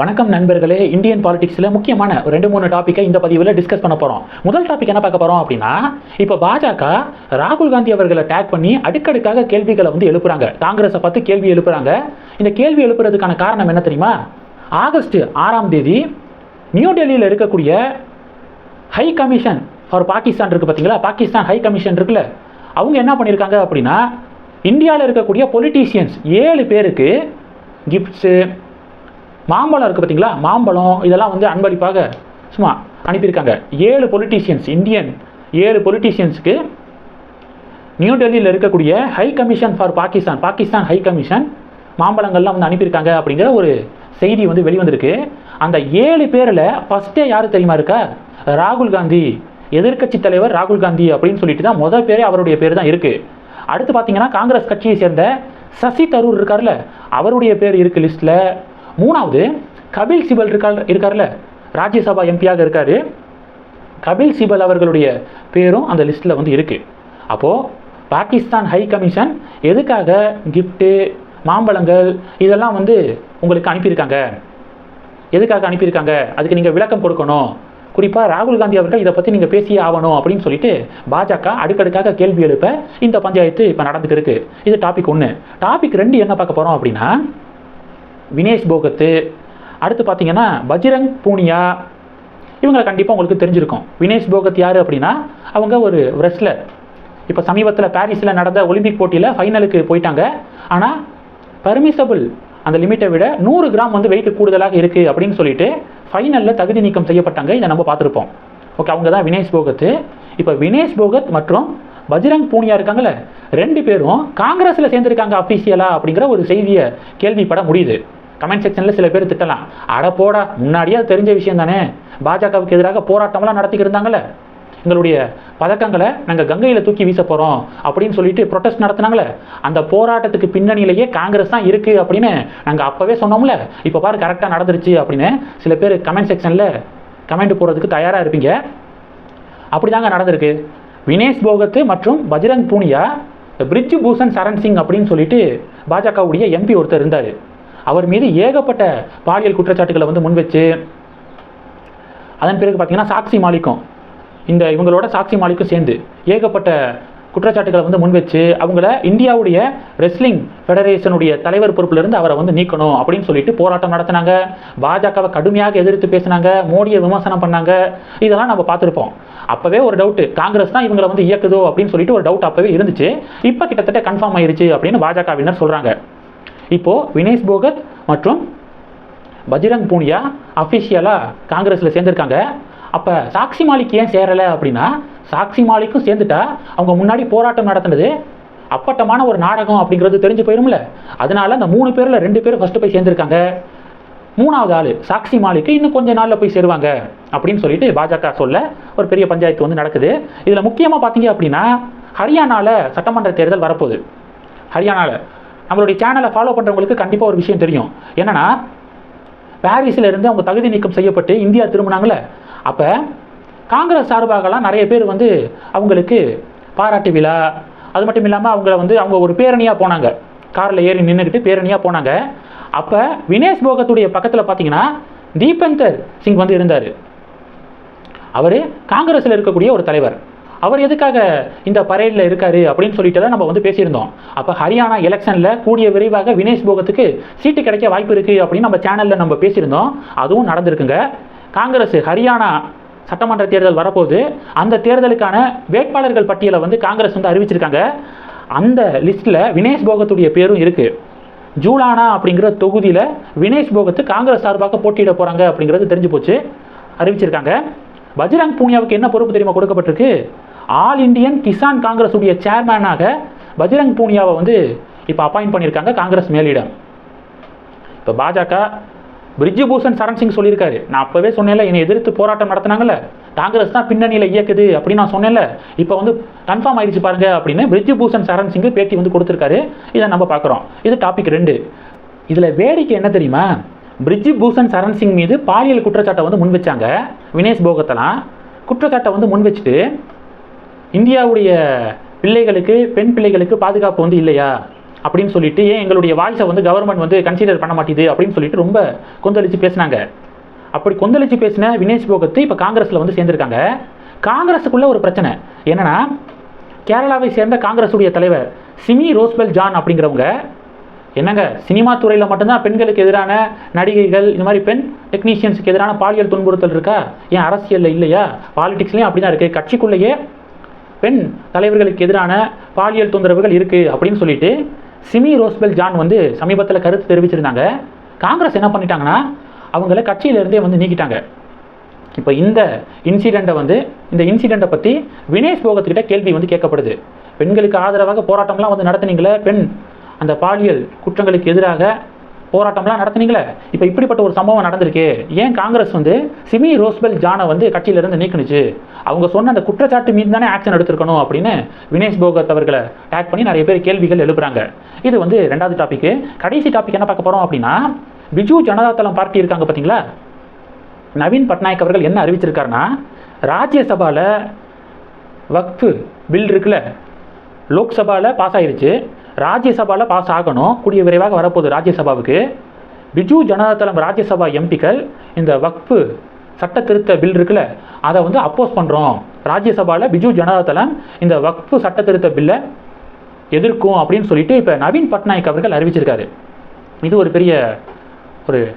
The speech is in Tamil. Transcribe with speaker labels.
Speaker 1: வணக்கம் நண்பர்களே இந்தியன் பாலிடிக்ஸில் முக்கியமான ஒரு ரெண்டு மூணு டாப்பிக்கை இந்த பதிவில் டிஸ்கஸ் பண்ண போகிறோம் முதல் டாபிக் என்ன பார்க்க போகிறோம் அப்படின்னா இப்போ பாஜக ராகுல் காந்தி அவர்களை டேக் பண்ணி அடுக்கடுக்காக கேள்விகளை வந்து எழுப்புறாங்க. காங்கிரஸை பார்த்து கேள்வி எழுப்புறாங்க. இந்த கேள்வி எழுப்புறதுக்கான காரணம் என்ன தெரியுமா? ஆகஸ்ட் ஆறாம் தேதி நியூ டெல்லியில் இருக்கக்கூடிய ஹை கமிஷன் ஃபார் பாகிஸ்தான் இருக்குது பார்த்தீங்களா பாகிஸ்தான் ஹை கமிஷன் இருக்குல்ல. அவங்க என்ன பண்ணியிருக்காங்க அப்படின்னா இந்தியாவில் இருக்கக்கூடிய பொலிட்டீஷியன்ஸ் ஏழு பேருக்கு கிஃப்ட்ஸு மாம்பழம் இருக்குது பார்த்தீங்களா மாம்பழம் இதெல்லாம் வந்து அன்பளிப்பாக சும்மா அனுப்பியிருக்காங்க. ஏழு பொலிட்டீஷியன்ஸ் இந்தியன் ஏழு பொலிட்டீஷியன்ஸுக்கு நியூ டெல்லியில் இருக்கக்கூடிய high commission for Pakistan Pakistan high commission மாம்பழங்கள்லாம் வந்து அனுப்பியிருக்காங்க அப்படிங்கிற ஒரு செய்தி வந்து வெளிவந்திருக்கு. அந்த ஏழு பேரில் ஃபஸ்ட்டே யார் தெரியுமா இருக்கா? ராகுல் காந்தி. எதிர்க்கட்சி தலைவர் ராகுல் காந்தி அப்படின்னு சொல்லிட்டு தான் முதல் பேரே அவருடைய பேர் தான் இருக்குது அடுத்து பார்த்தீங்கன்னா காங்கிரஸ் கட்சியை சேர்ந்த சசி தரூர் இருக்கார்ல அவருடைய பேர் இருக்குது லிஸ்ட்டில் மூணாவது கபில் சிபல் இருக்கார் இருக்கார்ல? ராஜ்யசபா எம்பியாக இருக்கார். கபில் சிபல் அவர்களுடைய பேரும் அந்த லிஸ்ட்டில் வந்து இருக்குது அப்போது பாகிஸ்தான் ஹை கமிஷன் எதுக்காக கிஃப்ட்டு மாம்பழங்கள் இதெல்லாம் வந்து உங்களுக்கு அனுப்பியிருக்காங்க? எதுக்காக அனுப்பியிருக்காங்க? அதுக்கு நீங்கள் விளக்கம் கொடுக்கணும். குறிப்பாக ராகுல் காந்தி அவர்கள் இதை பற்றி நீங்கள் பேசியே ஆகணும் அப்படின்னு சொல்லிட்டு பாஜக அடுக்கடுக்காக கேள்வி எழுப்ப இந்த பஞ்சாயத்து இப்போ நடந்துட்டு இருக்கு. இது டாபிக் ஒன்று டாபிக் ரெண்டு என்ன பார்க்க போகிறோம் அப்படின்னா வினேஷ் போகத்து அடுத்து பார்த்தீங்கன்னா பஜ்ரங் பூனியா இவங்களை கண்டிப்பாக உங்களுக்கு தெரிஞ்சிருக்கும். வினேஷ் போகத் யார் அப்படின்னா அவங்க ஒரு ரெஸ்லர் இப்போ சமீபத்தில் பாரிஸில் நடந்த ஒலிம்பிக் போட்டியில் ஃபைனலுக்கு போயிட்டாங்க. ஆனால் பர்மிசபிள் அந்த லிமிட்டை விட நூறு கிராம் வந்து வெயிட் கூடுதலாக இருக்குது அப்படின்னு சொல்லிட்டு ஃபைனலில் தகுதி நீக்கம் செய்யப்பட்டாங்க. இதை நம்ம பார்த்துருப்போம். ஓகே அவங்க தான் வினேஷ் போகத் இப்போ வினேஷ் போகத் மற்றும் பஜ்ரங் பூனியா இருக்காங்கல்ல ரெண்டு பேரும் காங்கிரஸில் சேர்ந்துருக்காங்க அஃபீஷியலாக அப்படிங்கிற ஒரு செய்தியை கேள்விப்பட முடியுது. கமெண்ட் செக்ஷனில் சில பேர் திட்டலாம். அட போடா முன்னாடியே அது தெரிஞ்ச விஷயம் தானே பாஜகவுக்கு எதிராக போராட்டம்லாம் நடத்திக்கிட்டு எங்களுடைய பதக்கங்களை நாங்கள் கங்கையில் தூக்கி வீச போகிறோம் அப்படின்னு சொல்லிட்டு ப்ரொட்டஸ்ட் நடத்தினாங்களே. அந்த போராட்டத்துக்கு பின்னணியிலேயே காங்கிரஸ் தான் இருக்குது அப்படின்னு நாங்கள் அப்போவே சொன்னோம்ல. இப்போ பாரு கரெக்டாக நடந்துருச்சு அப்படின்னு சில பேர் கமெண்ட் செக்ஷனில் கமெண்ட் போடுறதுக்கு தயாராக இருப்பீங்க. அப்படி தாங்க நடந்திருக்கு. வினேஷ் போகத்து மற்றும் பஜ்ரங் பூனியா பிரிட்ஜ் பூஷன் சரண் சிங் அப்படின்னு சொல்லிட்டு பாஜகவுடைய எம்பி ஒருத்தர் இருந்தார். அவர் மீது ஏகப்பட்ட பாலியல் குற்றச்சாட்டுகளை வந்து முன்வச்சு அதன் பிறகு பார்த்தீங்கன்னா சாக்சி மாலிக்கும் இந்த இவங்களோட சாக்சி மாலிக்கும் சேர்ந்து ஏகப்பட்ட குற்றச்சாட்டுகளை வந்து முன்வச்சு அவங்கள இந்தியாவுடைய ரெஸ்லிங் ஃபெடரேஷனுடைய தலைவர் பொறுப்பிலிருந்து அவரை வந்து நீக்கணும் அப்படின்னு சொல்லிட்டு போராட்டம் நடத்தினாங்க. பாஜகவை கடுமையாக எதிர்த்து பேசினாங்க. மோடியை விமர்சனம் பண்ணாங்க. இதெல்லாம் நம்ம பார்த்துருப்போம். அப்போவே ஒரு டவுட்டு காங்கிரஸ் தான் இவங்களை வந்து இயக்குதோ அப்படின்னு சொல்லிட்டு ஒரு டவுட் அப்போவே இருந்துச்சு. இப்போ கிட்டத்தட்ட கன்ஃபார்ம் ஆயிருச்சு அப்படின்னு பாஜகவினர் சொல்கிறாங்க இப்போது வினேஷ் போகத் மற்றும் பஜ்ரங் பூனியா அஃபிஷியலாக காங்கிரஸில் சேர்ந்துருக்காங்க. அப்போ சாக்சி மாலிக் ஏன் சேரலை அப்படின்னா சாக்சி மாலிக்கும் சேர்ந்துட்டா அவங்க முன்னாடி போராட்டம் நடத்தினது அப்பட்டமான ஒரு நாடகம் அப்படிங்கிறது தெரிஞ்சு போயிரும்ல. அதனால அந்த மூணு பேரில் ரெண்டு பேரும் ஃபஸ்ட்டு போய் சேர்ந்துருக்காங்க. மூணாவது ஆள் சாக்சி மாலிக்கு இன்னும் கொஞ்ச நாளில் போய் சேருவாங்க அப்படின்னு சொல்லிட்டு பாஜக சொல்ல ஒரு பெரிய பஞ்சாயத்து வந்து நடக்குது. இதில் முக்கியமாக பார்த்தீங்க அப்படின்னா ஹரியானாவில் சட்டமன்ற தேர்தல் வரப்போகுது. ஹரியானாவில் நம்மளுடைய சேனலை ஃபாலோ பண்ணுறவங்களுக்கு கண்டிப்பாக ஒரு விஷயம் தெரியும். என்னன்னா பாரிஸில் இருந்து அவங்க தகுதி நீக்கம் செய்யப்பட்டு இந்தியா திரும்பினாங்களே அப்போ காங்கிரஸ் சார்பாகலாம் நிறைய பேர் வந்து அவங்களுக்கு பாராட்டு விழா அது மட்டும் இல்லாமல் அவங்கள வந்து அவங்க ஒரு பேரணியாக போனாங்க. காரில் ஏறி நின்றுக்கிட்டு பேரணியாக போனாங்க. அப்போ வினேஷ் போகத்துடைய பக்கத்தில் பார்த்தீங்கன்னா தீபந்தர் சிங் வந்து இருந்தார். அவர் காங்கிரஸில் இருக்கக்கூடிய ஒரு தலைவர். அவர் எதுக்காக இந்த பரேடில் இருக்காரு அப்படின்னு சொல்லிட்டு தான் நம்ம வந்து பேசியிருந்தோம். அப்போ ஹரியானா எலெக்ஷனில் கூடிய விரைவாக வினேஷ் போகத்துக்கு சீட்டு கிடைக்க வாய்ப்பு இருக்குது அப்படின்னு நம்ம சேனலில் நம்ம பேசியிருந்தோம். அதுவும் நடந்திருக்குங்க. காங்கிரஸ் ஹரியானா சட்டமன்ற தேர்தல் வரப்போது அந்த தேர்தலுக்கான வேட்பாளர்கள் பட்டியலை வந்து காங்கிரஸ் வந்து அறிவிச்சிருக்காங்க. அந்த லிஸ்ட்டில் வினேஷ் போகத்துடைய பேரும் இருக்குது ஜூலானா அப்படிங்கிற தொகுதியில் வினேஷ் போகத்து காங்கிரஸ் சார்பாக போட்டியிட போகிறாங்க அப்படிங்கிறது தெரிஞ்சு போச்சு. அறிவிச்சிருக்காங்க. பஜ்ரங் பூனியாவுக்கு என்ன பொறுப்பு தெரியுமா கொடுக்கப்பட்டிருக்கு? ஆல் இந்தியன் கிசான் காங்கிரஸ் உடைய சேர்மேனாக பஜ்ரங் பூனியாவை வந்து இப்போ அப்பாயிண்ட் பண்ணியிருக்காங்க காங்கிரஸ் மேலிடம். இப்போ பாஜக பிரிட்ஜு பூஷன் சரண் சிங் சொல்லியிருக்காரு. நான் அப்போவே சொன்னேன்ல என்னை எதிர்த்து போராட்டம் நடத்தினாங்கல்ல. காங்கிரஸ் தான் பின்னணியில் இயக்குது அப்படின்னு நான் சொன்னேன்ல. இப்போ வந்து கன்ஃபார்ம் ஆயிடுச்சு பாருங்க அப்படின்னு பிரிட்ஜு பூஷன் சரண் சிங் பேட்டி வந்து கொடுத்துருக்காரு. இதை நம்ம பார்க்குறோம். இது டாபிக் ரெண்டு. இதில் வேடிக்கை என்ன தெரியுமா? பிரிட்ஜு பூஷன் சரண் சிங் மீது பாலியல் குற்றச்சாட்டை வந்து முன் வச்சாங்க வினேஷ் போகத்தெல்லாம் குற்றச்சாட்டை வந்து முன் வச்சுட்டு இந்தியாவுடைய பிள்ளைகளுக்கு பெண் பிள்ளைகளுக்கு பாதுகாப்பு வந்து இல்லையா? அப்படின்னு சொல்லிட்டு ஏன் எங்களுடைய வாய்ஸை வந்து கவர்மெண்ட் வந்து கன்சிடர் பண்ண மாட்டேது? அப்படின்னு சொல்லிட்டு ரொம்ப கொந்தளிச்சு பேசினாங்க. அப்படி கொந்தளிச்சு பேசின வினேஷ் போகத்து இப்போ காங்கிரஸில் வந்து சேர்ந்திருக்காங்க. காங்கிரஸுக்குள்ள ஒரு பிரச்சனை. என்னன்னா கேரளாவை சேர்ந்த காங்கிரஸுடைய தலைவர் சிமி ரோஸ்பெல் ஜான் அப்படிங்கிறவங்க என்னங்க சினிமா துறையில் மட்டும்தான் பெண்களுக்கு எதிரான நடிகைகள் இந்த மாதிரி பெண் டெக்னீஷியன்ஸுக்கு எதிரான பாலியல் துன்புறுத்தல் இருக்கா? ஏன் அரசியலில் இல்லையா? பாலிடிக்ஸ்லேயும் அப்படி தான் இருக்குது கட்சிக்குள்ளேயே பெண் தலைவர்களுக்கு எதிரான பாலியல் தொந்தரவுகள் இருக்குது அப்படின்னு சொல்லிட்டு சிமி ரோஸ்பெல் ஜான் வந்து சமீபத்தில் கருத்து தெரிவிச்சிருந்தாங்க. காங்கிரஸ் என்ன பண்ணிட்டாங்கன்னா அவங்கள கட்சியிலேருந்தே வந்து நீக்கிட்டாங்க. இப்போ இந்த இன்சிடெண்ட்டை வந்து இந்த இன்சிடெண்ட்டை பற்றி வினேஷ் போகத்துக்கிட்ட கேள்வி வந்து கேட்கப்படுது. பெண்களுக்கு ஆதரவாக போராட்டம்லாம் வந்து நடத்துனீங்களே பெண் அந்த பாலியல் குற்றங்களுக்கு எதிராக போராட்டம்லாம் நடத்துனீங்களே? இப்போ இப்படிப்பட்ட ஒரு சம்பவம் நடந்திருக்கு. ஏன் காங்கிரஸ் வந்து சிமி ரோஸ்பெல் ஜானை வந்து கட்சியிலிருந்து நீக்கணுச்சு அவங்க சொன்ன அந்த குற்றச்சாட்டு மீது தானே ஆக்ஷன் எடுத்திருக்கணும் அப்படின்னு வினேஷ் போகத் அவர்களை டேக் பண்ணி நிறைய பேர் கேள்விகள் எழுப்புறாங்க. இது வந்து ரெண்டாவது டாபிக் கடைசி டாபிக் என்ன பார்க்க போகிறோம் அப்படின்னா பிஜு ஜனதாதளம் பார்ட்டி இருக்காங்க பார்த்தீங்களா? நவீன் பட்நாயக் அவர்கள் என்ன அறிவிச்சிருக்காருன்னா ராஜ்யசபாவில் வக்ஃபு பில் இருக்குல்ல லோக்சபாவில் பாஸ் ஆயிருச்சு. ராஜ்யசபாவில் பாஸ் ஆகணும். கூடிய விரைவாக வரப்போகுது ராஜ்யசபாவுக்கு. பிஜு ஜனதாதளம் ராஜ்யசபா எம்பிக்கள் இந்த வக்ஃபு சட்ட திருத்த பில் இருக்குல்ல அதை வந்து அப்போஸ் பண்ணுறோம் ராஜ்யசபாவில் பிஜு ஜனதாதளம் இந்த வக்ஃபு சட்ட திருத்த பில்லை எதிர்க்கும் அப்படின்னு சொல்லிட்டு இப்போ நவீன் பட்நாயக் அவர்கள் அறிவிச்சிருக்காரு. இது ஒரு பெரிய ஒரு